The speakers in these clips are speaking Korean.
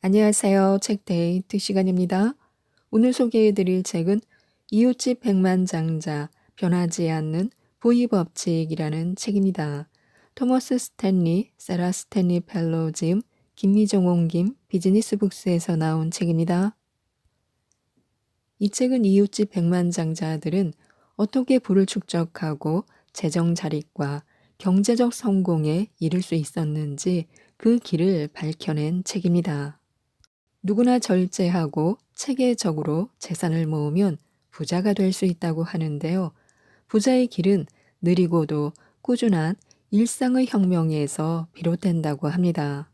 안녕하세요. 책 데이트 시간입니다. 오늘 소개해드릴 책은 이웃집 백만장자 변하지 않는 부의법칙이라는 책입니다. 토머스 스탠리, 세라 스탠리 펠로우즘, 김미종 옹김 비즈니스북스에서 나온 책입니다. 이 책은 이웃집 백만장자들은 어떻게 부를 축적하고 재정 자립과 경제적 성공에 이를 수 있었는지 그 길을 밝혀낸 책입니다. 누구나 절제하고 체계적으로 재산을 모으면 부자가 될 수 있다고 하는데요. 부자의 길은 느리고도 꾸준한 일상의 혁명에서 비롯된다고 합니다.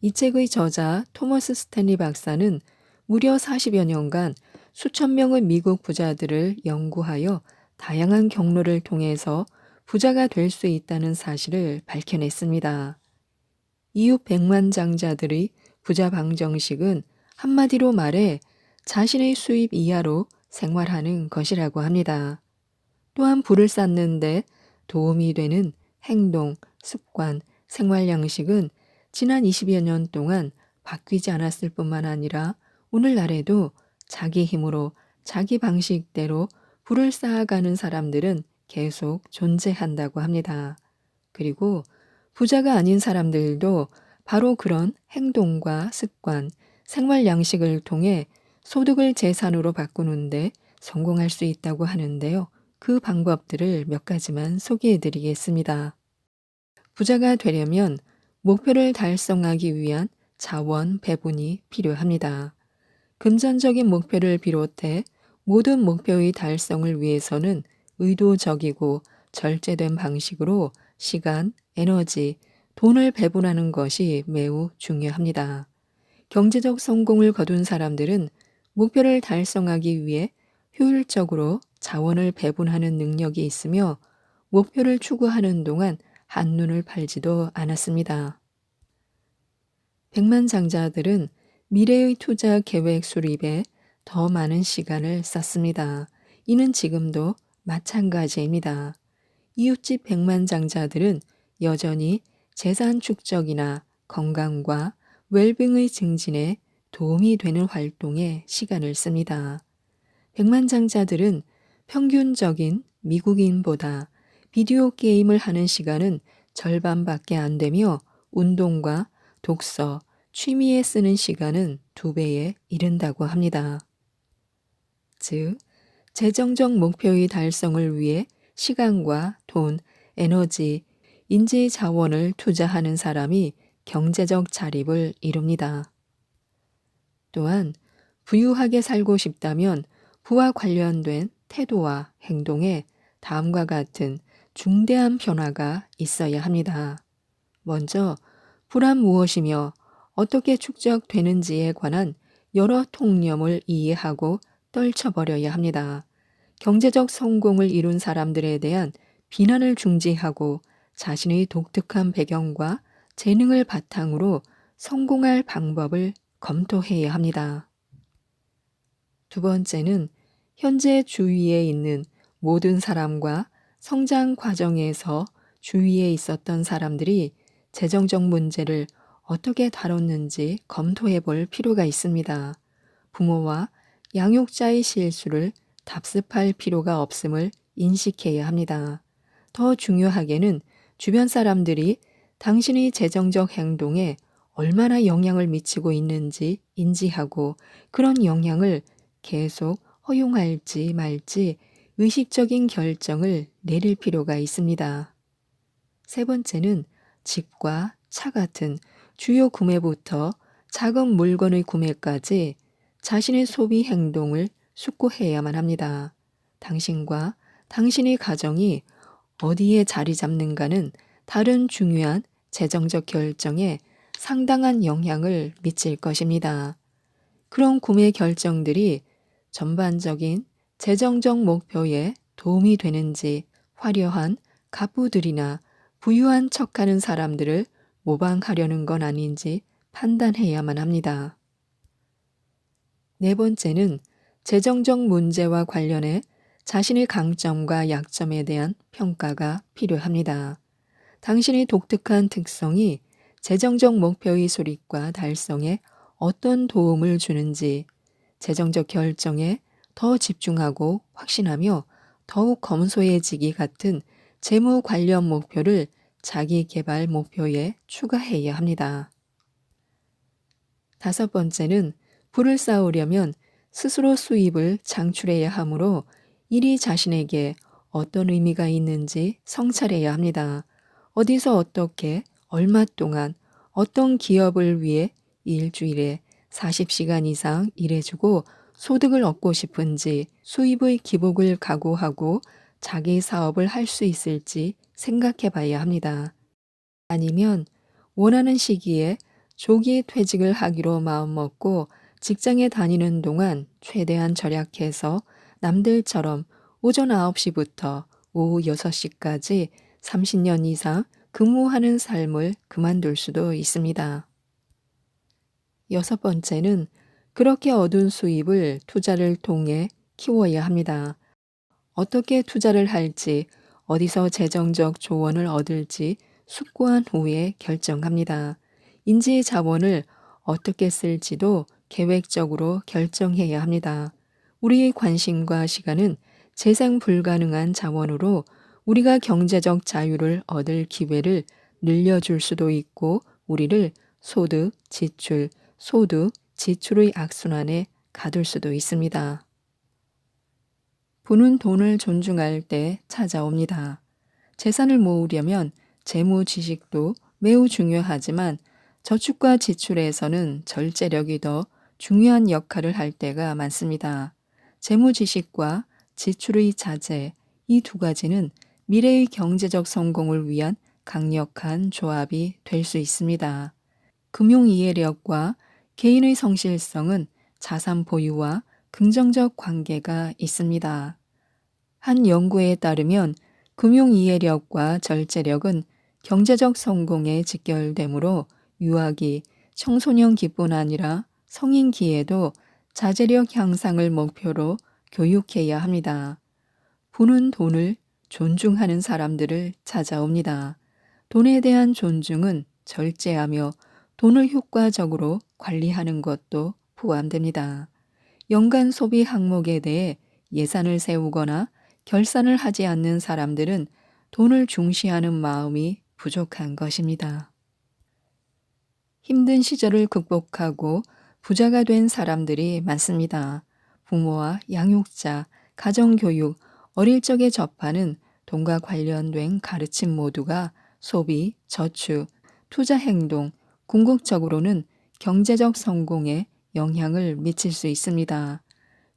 이 책의 저자 토머스 스탠리 박사는 무려 40여 년간 수천 명의 미국 부자들을 연구하여 다양한 경로를 통해서 부자가 될 수 있다는 사실을 밝혀냈습니다. 이웃 백만 장자들의 부자 방정식은 한마디로 말해 자신의 수입 이하로 생활하는 것이라고 합니다. 또한 부를 쌓는데 도움이 되는 행동, 습관, 생활 양식은 지난 20여 년 동안 바뀌지 않았을 뿐만 아니라 오늘날에도 자기 힘으로 자기 방식대로 부를 쌓아가는 사람들은 계속 존재한다고 합니다. 그리고 부자가 아닌 사람들도 바로 그런 행동과 습관, 생활 양식을 통해 소득을 재산으로 바꾸는데 성공할 수 있다고 하는데요. 그 방법들을 몇 가지만 소개해 드리겠습니다. 부자가 되려면 목표를 달성하기 위한 자원 배분이 필요합니다. 금전적인 목표를 비롯해 모든 목표의 달성을 위해서는 의도적이고 절제된 방식으로 시간, 에너지, 돈을 배분하는 것이 매우 중요합니다. 경제적 성공을 거둔 사람들은 목표를 달성하기 위해 효율적으로 자원을 배분하는 능력이 있으며 목표를 추구하는 동안 한눈을 팔지도 않았습니다. 백만장자들은 미래의 투자 계획 수립에 더 많은 시간을 썼습니다. 이는 지금도 마찬가지입니다. 이웃집 백만장자들은 여전히 재산 축적이나 건강과 웰빙의 증진에 도움이 되는 활동에 시간을 씁니다. 백만장자들은 평균적인 미국인보다 비디오 게임을 하는 시간은 절반밖에 안 되며 운동과 독서, 취미에 쓰는 시간은 두 배에 이른다고 합니다. 즉, 재정적 목표의 달성을 위해 시간과 돈, 에너지, 인지 자원을 투자하는 사람이 경제적 자립을 이룹니다. 또한 부유하게 살고 싶다면 부와 관련된 태도와 행동에 다음과 같은 중대한 변화가 있어야 합니다. 먼저 부란 무엇이며 어떻게 축적되는지에 관한 여러 통념을 이해하고 떨쳐버려야 합니다. 경제적 성공을 이룬 사람들에 대한 비난을 중지하고 자신의 독특한 배경과 재능을 바탕으로 성공할 방법을 검토해야 합니다. 두 번째는 현재 주위에 있는 모든 사람과 성장 과정에서 주위에 있었던 사람들이 재정적 문제를 어떻게 다뤘는지 검토해 볼 필요가 있습니다. 부모와 양육자의 실수를 답습할 필요가 없음을 인식해야 합니다. 더 중요하게는 주변 사람들이 당신의 재정적 행동에 얼마나 영향을 미치고 있는지 인지하고 그런 영향을 계속 허용할지 말지 의식적인 결정을 내릴 필요가 있습니다. 세 번째는 집과 차 같은 주요 구매부터 작은 물건의 구매까지 자신의 소비 행동을 숙고해야만 합니다. 당신과 당신의 가정이 어디에 자리 잡는가는 다른 중요한 재정적 결정에 상당한 영향을 미칠 것입니다. 그런 구매 결정들이 전반적인 재정적 목표에 도움이 되는지 화려한 갑부들이나 부유한 척하는 사람들을 모방하려는 건 아닌지 판단해야만 합니다. 네 번째는 재정적 문제와 관련해 자신의 강점과 약점에 대한 평가가 필요합니다. 당신의 독특한 특성이 재정적 목표의 수립과 달성에 어떤 도움을 주는지 재정적 결정에 더 집중하고 확신하며 더욱 검소해지기 같은 재무 관련 목표를 자기 개발 목표에 추가해야 합니다. 다섯 번째는 부를 쌓으려면 스스로 수입을 창출해야 하므로 일이 자신에게 어떤 의미가 있는지 성찰해야 합니다. 어디서 어떻게 얼마 동안 어떤 기업을 위해 일주일에 40시간 이상 일해주고 소득을 얻고 싶은지 수입의 기복을 각오하고 자기 사업을 할 수 있을지 생각해 봐야 합니다. 아니면 원하는 시기에 조기 퇴직을 하기로 마음먹고 직장에 다니는 동안 최대한 절약해서 남들처럼 오전 9시부터 오후 6시까지 30년 이상 근무하는 삶을 그만둘 수도 있습니다. 여섯 번째는 그렇게 얻은 수입을 투자를 통해 키워야 합니다. 어떻게 투자를 할지, 어디서 재정적 조언을 얻을지 숙고한 후에 결정합니다. 인지 자본을 어떻게 쓸지도 계획적으로 결정해야 합니다. 우리의 관심과 시간은 재생 불가능한 자원으로 우리가 경제적 자유를 얻을 기회를 늘려줄 수도 있고 우리를 소득, 지출, 소득, 지출의 악순환에 가둘 수도 있습니다. 부는 돈을 존중할 때 찾아옵니다. 재산을 모으려면 재무 지식도 매우 중요하지만 저축과 지출에서는 절제력이 더 중요한 역할을 할 때가 많습니다. 재무 지식과 지출의 자제, 이 두 가지는 미래의 경제적 성공을 위한 강력한 조합이 될 수 있습니다. 금융 이해력과 개인의 성실성은 자산 보유와 긍정적 관계가 있습니다. 한 연구에 따르면 금융 이해력과 절제력은 경제적 성공에 직결되므로 유아기, 청소년 기뿐 아니라 성인기에도 자제력 향상을 목표로 교육해야 합니다. 부는 돈을 존중하는 사람들을 찾아옵니다. 돈에 대한 존중은 절제하며 돈을 효과적으로 관리하는 것도 포함됩니다. 연간 소비 항목에 대해 예산을 세우거나 결산을 하지 않는 사람들은 돈을 중시하는 마음이 부족한 것입니다. 힘든 시절을 극복하고 부자가 된 사람들이 많습니다. 부모와 양육자, 가정교육, 어릴 적에 접하는 돈과 관련된 가르침 모두가 소비, 저축, 투자 행동, 궁극적으로는 경제적 성공에 영향을 미칠 수 있습니다.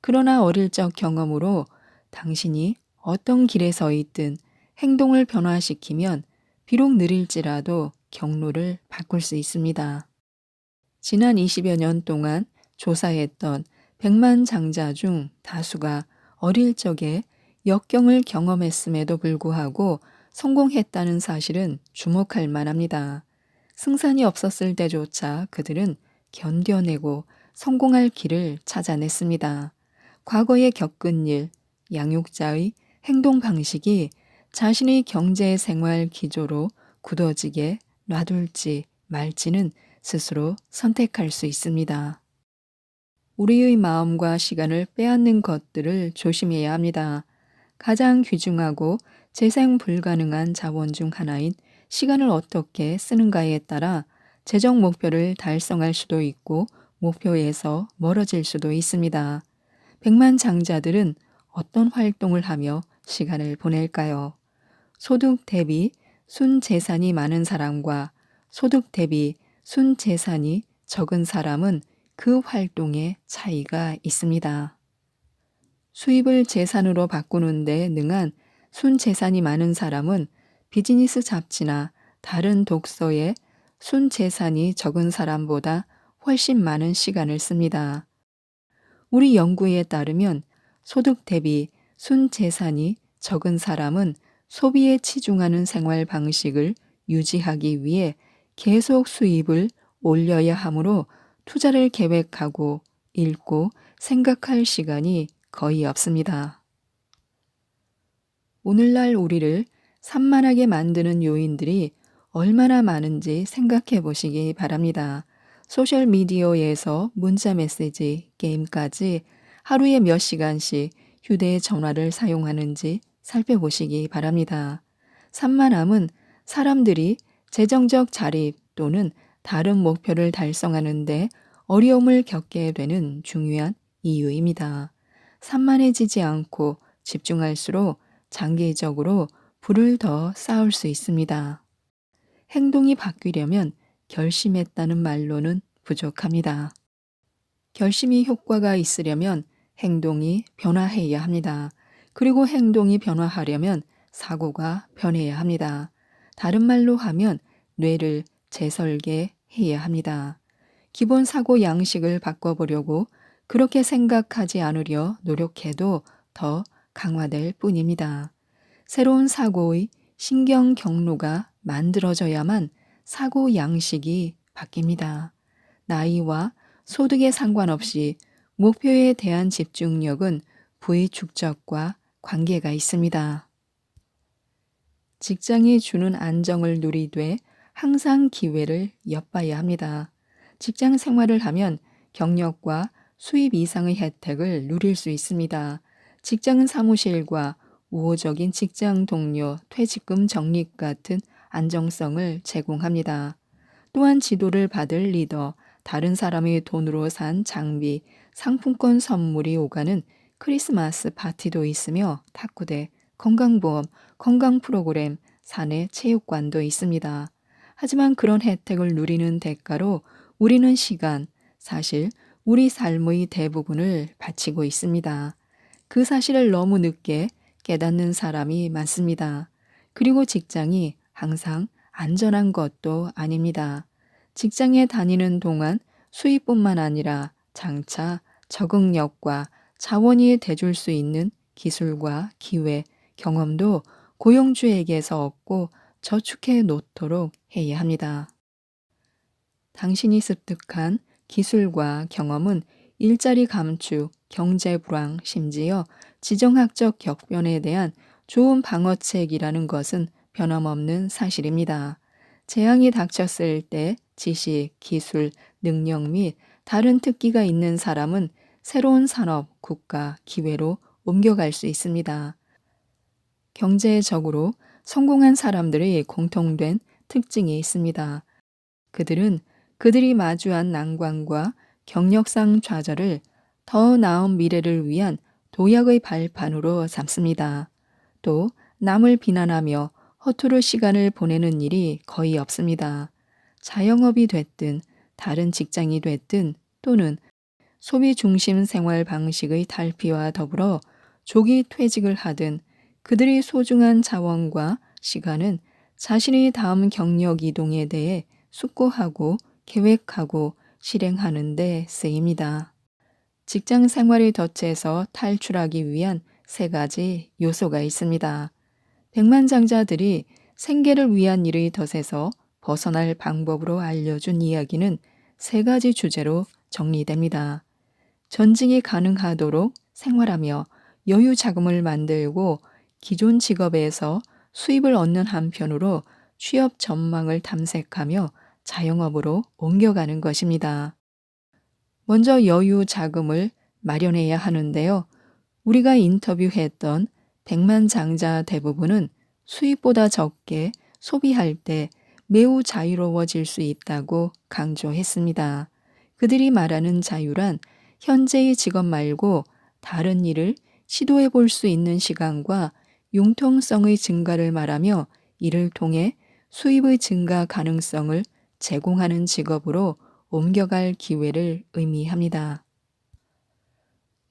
그러나 어릴 적 경험으로 당신이 어떤 길에 서 있든 행동을 변화시키면 비록 느릴지라도 경로를 바꿀 수 있습니다. 지난 20여 년 동안 조사했던 100만 장자 중 다수가 어릴 적에 역경을 경험했음에도 불구하고 성공했다는 사실은 주목할 만합니다. 승산이 없었을 때조차 그들은 견뎌내고 성공할 길을 찾아냈습니다. 과거에 겪은 일, 양육자의 행동 방식이 자신의 경제 생활 기조로 굳어지게 놔둘지 말지는 스스로 선택할 수 있습니다. 우리의 마음과 시간을 빼앗는 것들을 조심해야 합니다. 가장 귀중하고 재생 불가능한 자원 중 하나인 시간을 어떻게 쓰는가에 따라 재정 목표를 달성할 수도 있고 목표에서 멀어질 수도 있습니다. 백만 장자들은 어떤 활동을 하며 시간을 보낼까요? 소득 대비 순 재산이 많은 사람과 소득 대비 순 재산이 적은 사람은 그 활동에 차이가 있습니다. 수입을 재산으로 바꾸는 데 능한 순 재산이 많은 사람은 비즈니스 잡지나 다른 독서에 순 재산이 적은 사람보다 훨씬 많은 시간을 씁니다. 우리 연구에 따르면 소득 대비 순 재산이 적은 사람은 소비에 치중하는 생활 방식을 유지하기 위해 계속 수입을 올려야 하므로 투자를 계획하고 읽고 생각할 시간이 거의 없습니다. 오늘날 우리를 산만하게 만드는 요인들이 얼마나 많은지 생각해 보시기 바랍니다. 소셜미디어에서 문자 메시지, 게임까지 하루에 몇 시간씩 휴대전화를 사용하는지 살펴보시기 바랍니다. 산만함은 사람들이 재정적 자립 또는 다른 목표를 달성하는데 어려움을 겪게 되는 중요한 이유입니다. 산만해지지 않고 집중할수록 장기적으로 불을 더 쌓을 수 있습니다. 행동이 바뀌려면 결심했다는 말로는 부족합니다. 결심이 효과가 있으려면 행동이 변화해야 합니다. 그리고 행동이 변화하려면 사고가 변해야 합니다. 다른 말로 하면 뇌를 재설계해야 합니다. 기본 사고 양식을 바꿔보려고 그렇게 생각하지 않으려 노력해도 더 강화될 뿐입니다. 새로운 사고의 신경 경로가 만들어져야만 사고 양식이 바뀝니다. 나이와 소득에 상관없이 목표에 대한 집중력은 부의 축적과 관계가 있습니다. 직장이 주는 안정을 누리되 항상 기회를 엿봐야 합니다. 직장 생활을 하면 경력과 수입 이상의 혜택을 누릴 수 있습니다. 직장은 사무실과 우호적인 직장 동료 퇴직금 적립 같은 안정성을 제공합니다. 또한 지도를 받을 리더, 다른 사람의 돈으로 산 장비, 상품권 선물이 오가는 크리스마스 파티도 있으며 탁구대, 건강보험, 건강 프로그램, 사내 체육관도 있습니다. 하지만 그런 혜택을 누리는 대가로 우리는 시간, 사실 우리 삶의 대부분을 바치고 있습니다. 그 사실을 너무 늦게 깨닫는 사람이 많습니다. 그리고 직장이 항상 안전한 것도 아닙니다. 직장에 다니는 동안 수입뿐만 아니라 장차 적응력과 자원이 돼줄 수 있는 기술과 기회, 경험도 고용주에게서 얻고 저축해 놓도록 해야 합니다. 당신이 습득한 기술과 경험은 일자리 감축, 경제 불황, 심지어 지정학적 격변에 대한 좋은 방어책이라는 것은 변함없는 사실입니다. 재앙이 닥쳤을 때 지식, 기술, 능력 및 다른 특기가 있는 사람은 새로운 산업, 국가, 기회로 옮겨갈 수 있습니다. 경제적으로 성공한 사람들의 공통된 특징이 있습니다. 그들은 그들이 마주한 난관과 경력상 좌절을 더 나은 미래를 위한 도약의 발판으로 삼습니다. 또 남을 비난하며 허투루 시간을 보내는 일이 거의 없습니다. 자영업이 됐든 다른 직장이 됐든 또는 소비 중심 생활 방식의 탈피와 더불어 조기 퇴직을 하든 그들의 소중한 자원과 시간은 자신의 다음 경력 이동에 대해 숙고하고 계획하고 실행하는 데 쓰입니다. 직장 생활의 덫에서 탈출하기 위한 세 가지 요소가 있습니다. 백만장자들이 생계를 위한 일의 덫에서 벗어날 방법으로 알려준 이야기는 세 가지 주제로 정리됩니다. 전직이 가능하도록 생활하며 여유 자금을 만들고 기존 직업에서 수입을 얻는 한편으로 취업 전망을 탐색하며 자영업으로 옮겨가는 것입니다. 먼저 여유 자금을 마련해야 하는데요. 우리가 인터뷰했던 백만 장자 대부분은 수입보다 적게 소비할 때 매우 자유로워질 수 있다고 강조했습니다. 그들이 말하는 자유란 현재의 직업 말고 다른 일을 시도해 볼 수 있는 시간과 융통성의 증가를 말하며 이를 통해 수입의 증가 가능성을 제공하는 직업으로 옮겨갈 기회를 의미합니다.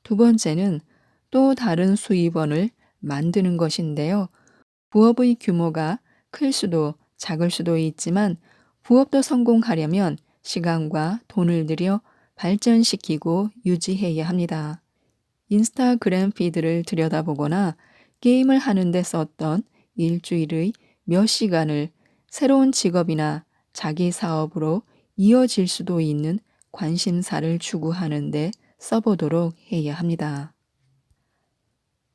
두 번째는 또 다른 수입원을 만드는 것인데요. 부업의 규모가 클 수도 작을 수도 있지만 부업도 성공하려면 시간과 돈을 들여 발전시키고 유지해야 합니다. 인스타그램 피드를 들여다보거나 게임을 하는데 썼던 일주일의 몇 시간을 새로운 직업이나 자기 사업으로 이어질 수도 있는 관심사를 추구하는데 써보도록 해야 합니다.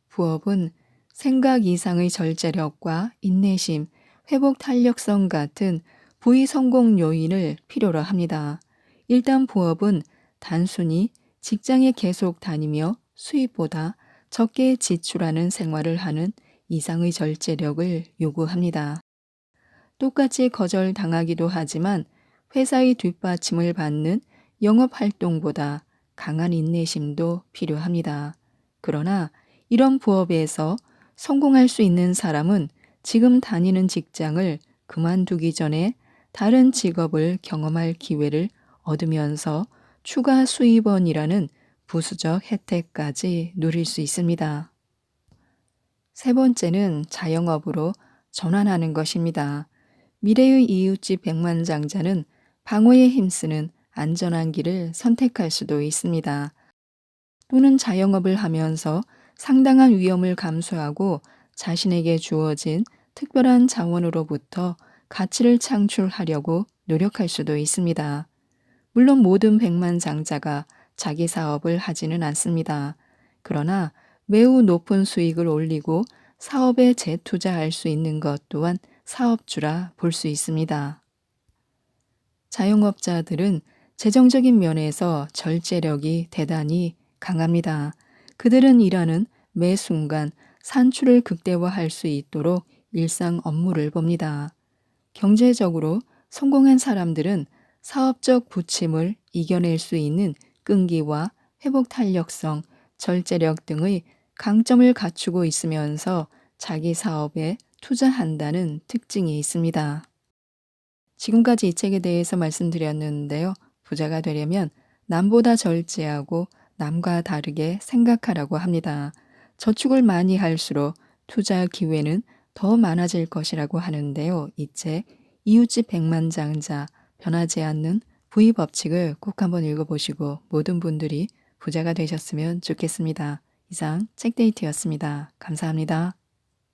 부업은 생각 이상의 절제력과 인내심, 회복 탄력성 같은 부의 성공 요인을 필요로 합니다. 일단 부업은 단순히 직장에 계속 다니며 수입보다 적게 지출하는 생활을 하는 이상의 절제력을 요구합니다. 똑같이 거절당하기도 하지만 회사의 뒷받침을 받는 영업 활동보다 강한 인내심도 필요합니다. 그러나 이런 부업에서 성공할 수 있는 사람은 지금 다니는 직장을 그만두기 전에 다른 직업을 경험할 기회를 얻으면서 추가 수입원이라는 부수적 혜택까지 누릴 수 있습니다. 세 번째는 자영업으로 전환하는 것입니다. 미래의 이웃집 백만장자는 방어에 힘쓰는 안전한 길을 선택할 수도 있습니다. 또는 자영업을 하면서 상당한 위험을 감수하고 자신에게 주어진 특별한 자원으로부터 가치를 창출하려고 노력할 수도 있습니다. 물론 모든 백만장자가 자기 사업을 하지는 않습니다. 그러나 매우 높은 수익을 올리고 사업에 재투자할 수 있는 것 또한 사업주라 볼 수 있습니다. 자영업자들은 재정적인 면에서 절제력이 대단히 강합니다. 그들은 일하는 매 순간 산출을 극대화할 수 있도록 일상 업무를 봅니다. 경제적으로 성공한 사람들은 사업적 부침을 이겨낼 수 있는 끈기와 회복 탄력성, 절제력 등의 강점을 갖추고 있으면서 자기 사업에 투자한다는 특징이 있습니다. 지금까지 이 책에 대해서 말씀드렸는데요. 부자가 되려면 남보다 절제하고 남과 다르게 생각하라고 합니다. 저축을 많이 할수록 투자 기회는 더 많아질 것이라고 하는데요. 이 책 이웃집 백만장자 변하지 않는 부의 법칙을 꼭 한번 읽어보시고 모든 분들이 부자가 되셨으면 좋겠습니다. 이상 책데이트였습니다. 감사합니다.